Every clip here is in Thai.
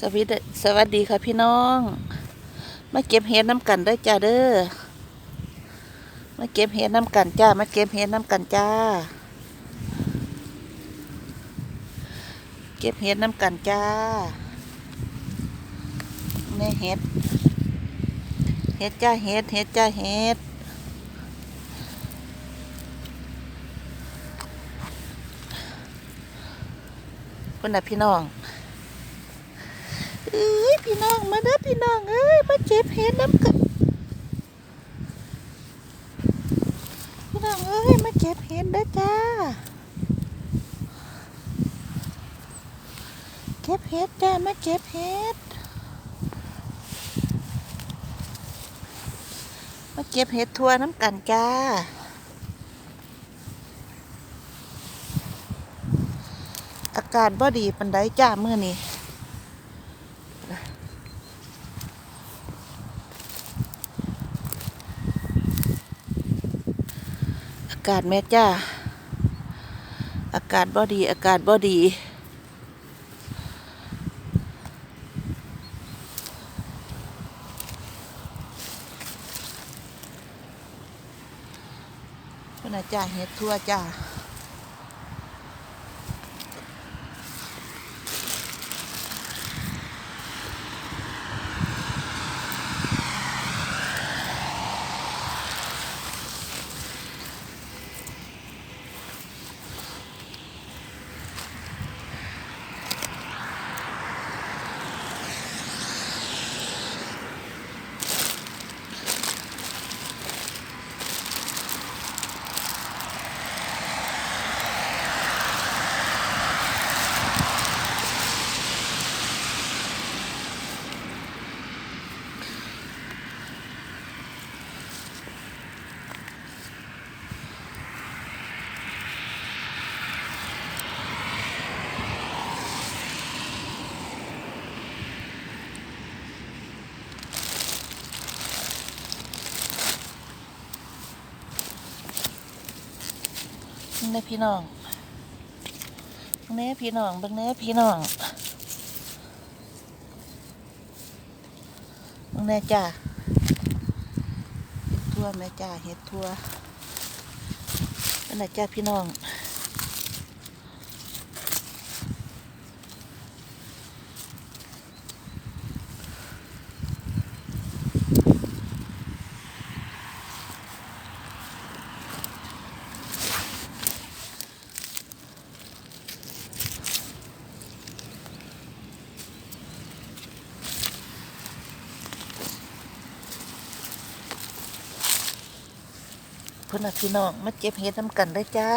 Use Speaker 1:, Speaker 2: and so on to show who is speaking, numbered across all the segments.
Speaker 1: สวัสดีสวัสดีค่ะพี่น้อง มาเก็บเห็ดน้ำกันได้จ้าเด้อมาเก็บเห็ดน้ำกันจ้ามาเก็บเห็ดน้ำกันจ้า เก็บเห็ดน้ำกันจ้าในเห็ดเห็ดจ้าเห็ดเห็ดจ้าเห็ดคนน่ะพี่น้อง เอ้ยพี่น้องมาเด้อพี่น้องเอ้ยมาเจ็บเห็ดน้ำกันพี่น้องเอ้ยมาเจ็บเห็ดเด้อจ้าเก็บเห็ดจ้ามาเก็บเห็ดมาเก็บเห็ดทั่วน้ำกันจ้าอากาศบ่ดีปันไดจ้าเมื้อนี้ อากาศแม่จ้า อากาศบ่ดี อากาศบ่ดีพุ่นน่ะจ้าเฮ็ดทั่วจ้า เบิ่พี่น้องเบิ่งเน้พี่น้องเบิ่งเน่พี่น้องเบิ่งเน่จ้าเห็ดทั่วแม่จ้าเห็ดทั่วนั่นน่ะจ้าพี่น้องเพิ่นนะพี่น้องมาเก็บเฮ็ดน้ำกันได้จ้า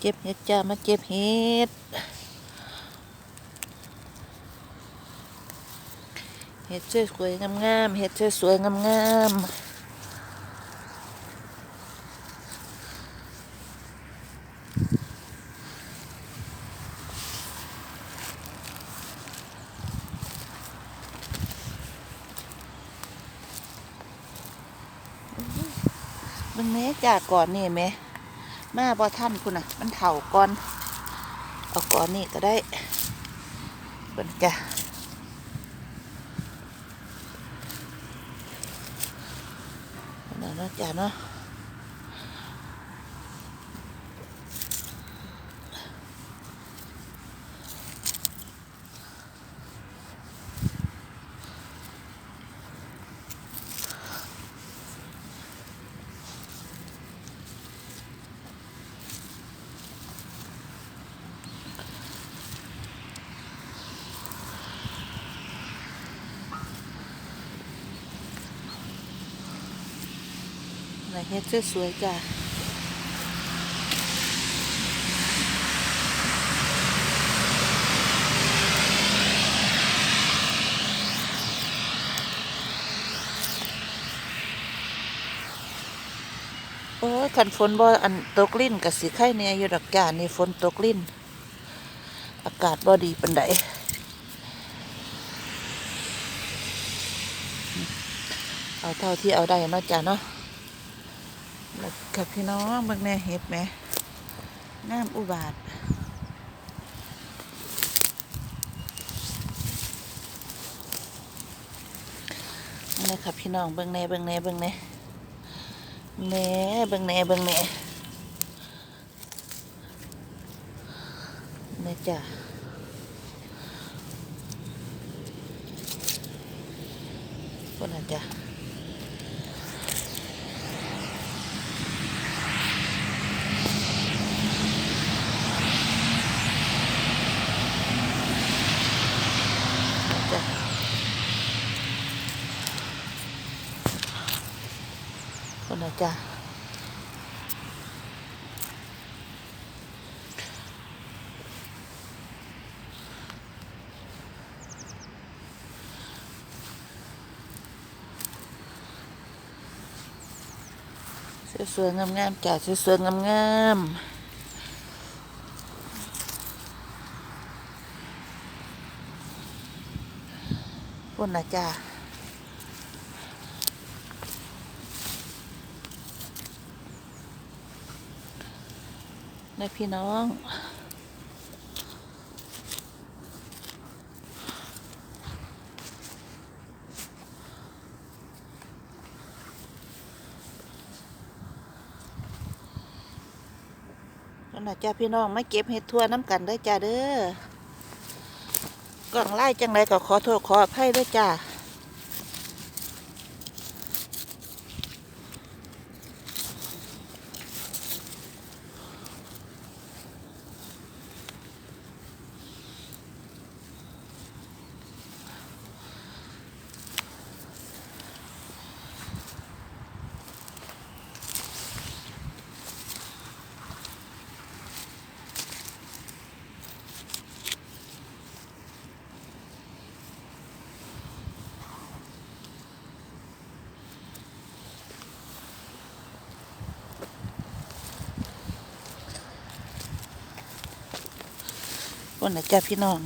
Speaker 1: เก็บเฮ็ดจ้ามาเก็บเฮ็ดเฮ็ดสวยๆงามๆเฮ็ดสวยๆงามๆ มันแม่จากก่อนนี่แม่มาบ่ท่านคุณน่ะ มันเถ่าก่อน เอาก่อนนี่ก็ได้เป็นจ้ะเนาะเนาะจ้ะเนาะ มาเฮ็ดสวยๆจ้ะโอ้ยคันฝนบ่อันตกลิ้นกับสิไข่เนี่ยอยู่ดอกจ้านี่ฝนตกลิ้น อากาศบ่ดีปานใดเอาเท่าที่เอาได้เนาะจ้ะเนาะ แล้วกับพี่น้องเบิ่งแน่เห็ดไหมน้ำอุบาทนี่ครับพี่น้องเบิ่งแน่เบิ่งแน่เบิ่งแน่แน่เบิ่งแน่เบิ่งแน่นี่จ้ะคนน่ะจ้ะจ้ะ คนละ จ้ะสวยๆงามๆจ้ะสวยๆงามๆคนละจ้ะ นะพี่น้องนั่นนะจ้าพี่น้องไม่เก็บเห็ดทั่วน้ำกันเด้จ้าเด้อกล่องไล่จังไรก็ขอโทษขออภัยด้อจ้า วันนะจ้าพี่น้อง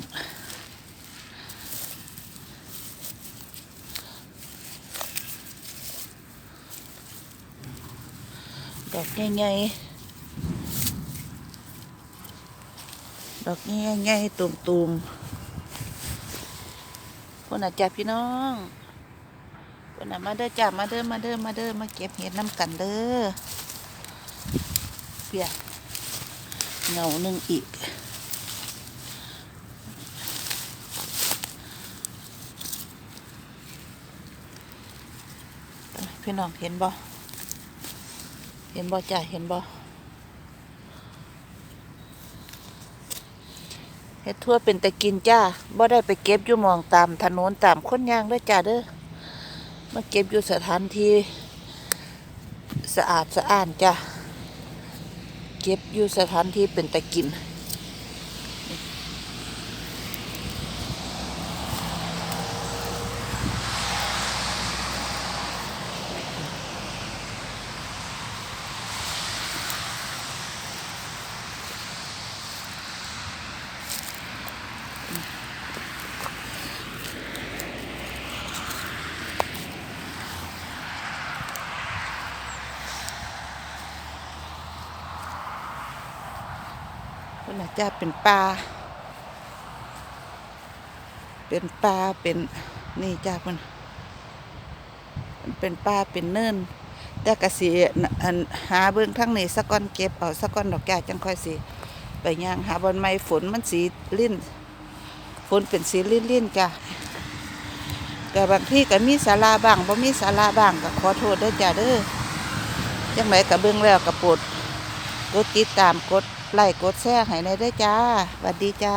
Speaker 1: ดอกใหญ่ๆดอกใหญ่ๆตุ่มๆวันนะจ้าพี่น้องวันนะมาเด้อจ้ามาเด้อมาเด้อมาเด้อมาเก็บเห็ดน้ำกันเด้อเปียเงาหนึ่งอีก พี่น้องเห็นบ่เห็นบ่จ้ะเห็นบ่เฮ็ดทั่วเป็นต่กินจ้าบ่ได้ไปเก็บอยู่มองตามถนนตามคนยางด้อจ้าเด้อมาเก็บอยู่สถานที่สะอาดสะอ้านจ้ะเก็บอยู่สถานที่เป็นต่กิน คนน่ะจ้าเป็นปลา เป็นปลา เป็นนี่จ้าเพิ่นมันเป็นปลา เป็นเนินแต่กะสิอันหาเบิ่งทั้งนี้สักก้อนเก็บเอาสักก้อนดอกจ้าจังค่อยสิไปย่างหาบอนไม้ฝนมันสีลิ้นฝนเป็นสีลิ้นลิ้นจ้าก็บางที่ก็มีศาลาบ้างบ่มีศาลาบ้างก็ขอโทษด้อจ้าเด้อจังไหนก็เบิ่งแล้วก็โปรดกดติดตามกด ไลค์กดแชร์ให้ในด้จ้าสวัสดีจ้า